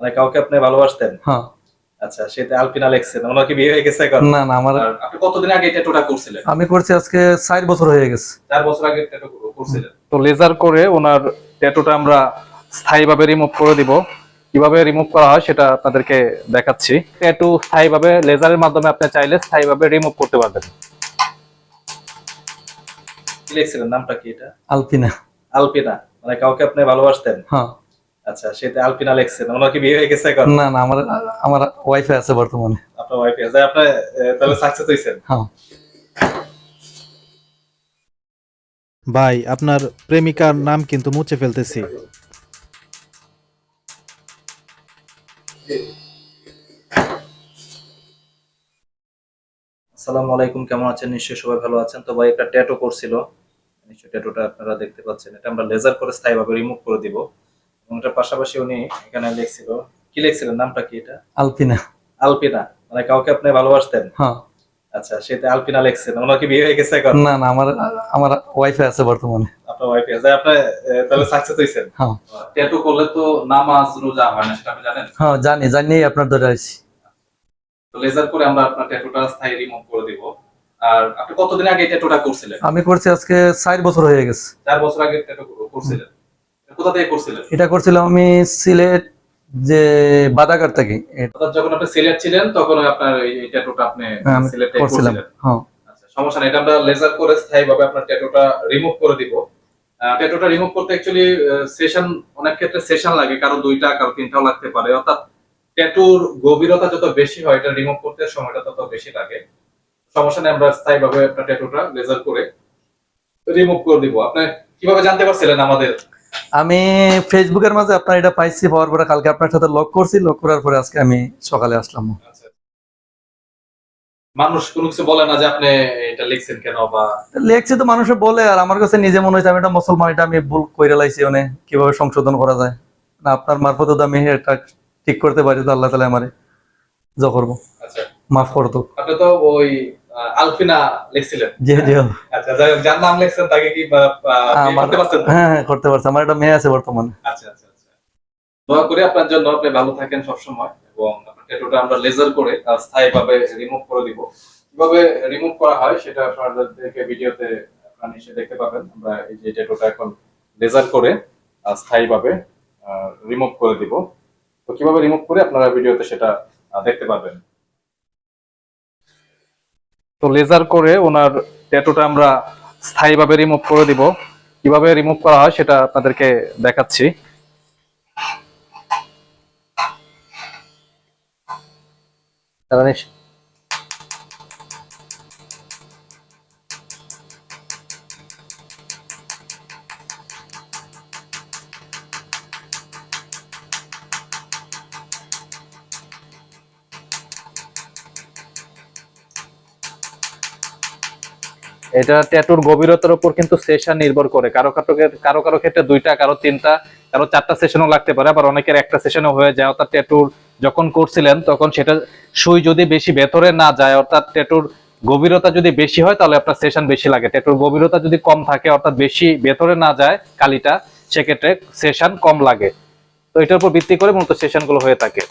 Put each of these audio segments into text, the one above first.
মানে কাউকে আপনি ভালোবাসতেন? হ্যাঁ। আচ্ছা সেটা আলপিনা লেখছেন ওনার কি বিয়ে হয়ে গেছে এখন? না না আমার আপনি কতদিন আগে ট্যাটুটা করছিলেন? আমি করছি আজকে চার বছর হয়ে গেছে। চার বছর আগে ট্যাটু করছিলেন। তো লেজার করে ওনার ট্যাটুটা আমরা স্থায়ীভাবে রিমুভ করে দিব। কীভাবে রিমুভ করা হয় সেটা আপনাদেরকে দেখাচ্ছি। ট্যাটু স্থায়ীভাবে লেজারের মাধ্যমে আপনি চাইলে স্থায়ীভাবে রিমুভ করতে পারবেন। কি লিখছিলেন? নামটা কি এটা? আলপিনা। আলপিনা মানে কাউকে আপনি ভালোবাসতেন? হ্যাঁ। আচ্ছা সেটা আলপিনা লেখছেন ওনার কি বিয়ে হয়ে গেছে এখন? না না আমার আমার ওয়াইফাই আছে বর্তমানে। আপনার ওয়াইফ আছে। আপনি তাহলে সাকসেস হয়েছেন হ্যাঁ। ভাই আপনার প্রেমিকার নাম কিন্তু মুছে ফেলতেছি। আসসালামু আলাইকুম কেমন আছেন? নিশ্চয়ই সবাই ভালো আছেন। তো ভাই একটা ট্যাটু করছিল। নিশ্চয়ই ট্যাটুটা আপনারা দেখতে পাচ্ছেন। এটা আমরা লেজার করে স্থায়ীভাবে রিমুভ করে দিব। এটার পাশাপাশি উনি এখানে লিখছিল। কি লিখছিলেন নামটা কি এটা? আলপিনা। আলপিনা। মানে কাউকে আপনি ভালোবাসতেন? হ্যাঁ। আচ্ছা সেটা আলপিনা লেখছেন ওনার কি বিয়ে হয়ে গেছে এখন? না না আমার আমার ওয়াইফাই আছে বর্তমানে। আপনার ওয়াইফ আছে। আপনি তাহলে সাকসেস হয়েছেন হ্যাঁ। ট্যাটু করলে তো নামাজ রোজা হয় না সেটা আপনি জানেন? হ্যাঁ জানি জানি আপনার ধরে আছি তো লেজার করে আমরা আপনার ট্যাটুটা স্থায়ী রিমুভ করে দিব। আর আপনি কতদিন আগে ট্যাটুটা করছিলেন? আমি করছি আজকে চার বছর হয়ে গেছে। চার বছর আগে ট্যাটু করছিলেন। কোথা থেকে করছিলেন? এটা করছিলাম আমি সিলেট যে বাদাগার থেকে। যখন আপনি সিলেট ছিলেন তখন আপনার এই ট্যাটুটা আপনি আমি সিলেটে করছিলেন। হ্যাঁ। আচ্ছা সমস্যা নেই এটা আমরা লেজার করে স্থায়ীভাবে আপনার ট্যাটুটা রিমুভ করে দিব। ট্যাটুটা রিমুভ করতে অ্যাকচুয়ালি সেশন অনেক ক্ষেত্রে সেশন লাগে কারও দুইটা কারও তিনটাও লাগতে পারে। অর্থাৎ ট্যাটুর গভীরতা যত বেশি হয় এটা রিমুভ করতে সময়টা তত বেশি লাগে। সমস্যা নেই আমরা স্থায়ীভাবে আপনার ট্যাটুটা লেজার করে রিমুভ করে দিব। আপনি কীভাবে জানতে পারছিলেন আমাদের আমি ফেসবুকের মাঝে আপনার এটা পাইছি পাওয়ার পরে কালকে আপনার সাথে লক করছি লক করার পরে আজকে আমি সকালে আসলাম। মানুষ কোনো কিছু বলে না যে আপনি এটা লিখছেন কেন বা লেখছি তো মানুষে বলে আর আমার কাছে নিজে মনে হয়েছে আমি এটা মুসলমান এটা আমি ভুল কইরা লাইছি মানে কীভাবে সংশোধন করা যায়। না আপনার মারফত আমি এটা ঠিক করতে পারি তো আল্লাহ তালা আমারে যা করব। আচ্ছা। মাফ করতো আপনি তো ওই আহ, আলফিনা লিখছিলেন। যে যে আচ্ছা যাই হোক, যার নাম লিখছেন তাকে কি করতে পারছেন হ্যাঁ হ্যাঁ করতে পারছি। আমার একটা মেয়ে আছে বর্তমানে। আচ্ছা আচ্ছা আচ্ছা। দোয়া করি আপনার জন্য আপনি ভালো থাকেন সবসময় এবং আপনার ট্যাটুটা আমরা লেজার করে রিমুভ করে দিব। কীভাবে রিমুভ করা হয় সেটা আপনাদেরকে ভিডিওতে আপনারা নিশ্চয়ই দেখতে পাবেন। আমরা এই যে ট্যাটুটা এখন লেজার করে স্থায়ী ভাবে রিমুভ করে দিব। তো কীভাবে রিমুভ করে আপনারা ভিডিওতে সেটা দেখতে পাবেন তো লেজার করে ওনার ট্যাটুটা আমরা স্থায়ীভাবে রিমুভ করে দিব। কীভাবে রিমুভ করা হয় সেটা আপনাদেরকে দেখাচ্ছি। এটা ট্যাটুর গভীরতার উপর কিন্তু সেশন নির্ভর করে। কারও কারও কারও কারও ক্ষেত্রে দুইটা, কারও তিনটা, কারও চারটা সেশনও লাগতে পারে, আবার অনেকের একটা সেশনও হয়ে যায়। অর্থাৎ ট্যাটুর যখন করছিলেন, তখন সেটা সুই যদি বেশি ভেতরে না যায়, অর্থাৎ ট্যাটুর গভীরতা যদি বেশি হয়, তাহলে আপনার সেশন বেশি লাগে। ট্যাটুর গভীরতা যদি কম থাকে, অর্থাৎ বেশি ভেতরে না যায় কালিটা, সেক্ষেত্রে সেশন কম লাগে। তো এটার উপর ভিত্তি করে মূলত সেশনগুলো হয়ে থাকে।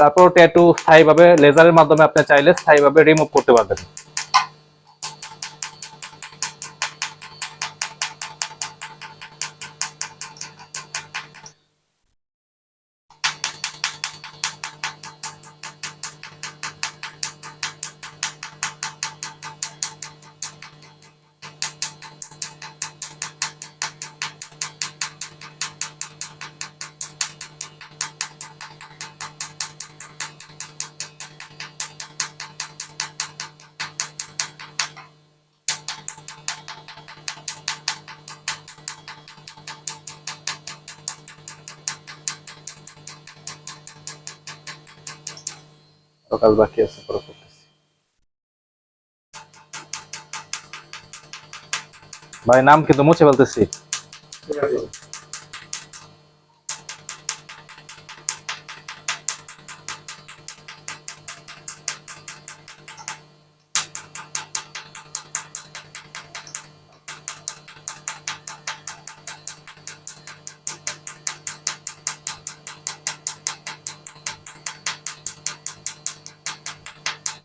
তারপর ট্যাটু স্থায়ীভাবে লেজারের মাধ্যমে আপনি চাইলে স্থায়ীভাবে রিমুভ করতে পারবেন। কাজ বাকি আছে পরে করতেছি। ভাই নাম কিন্তু মুছে ফেলতেছি।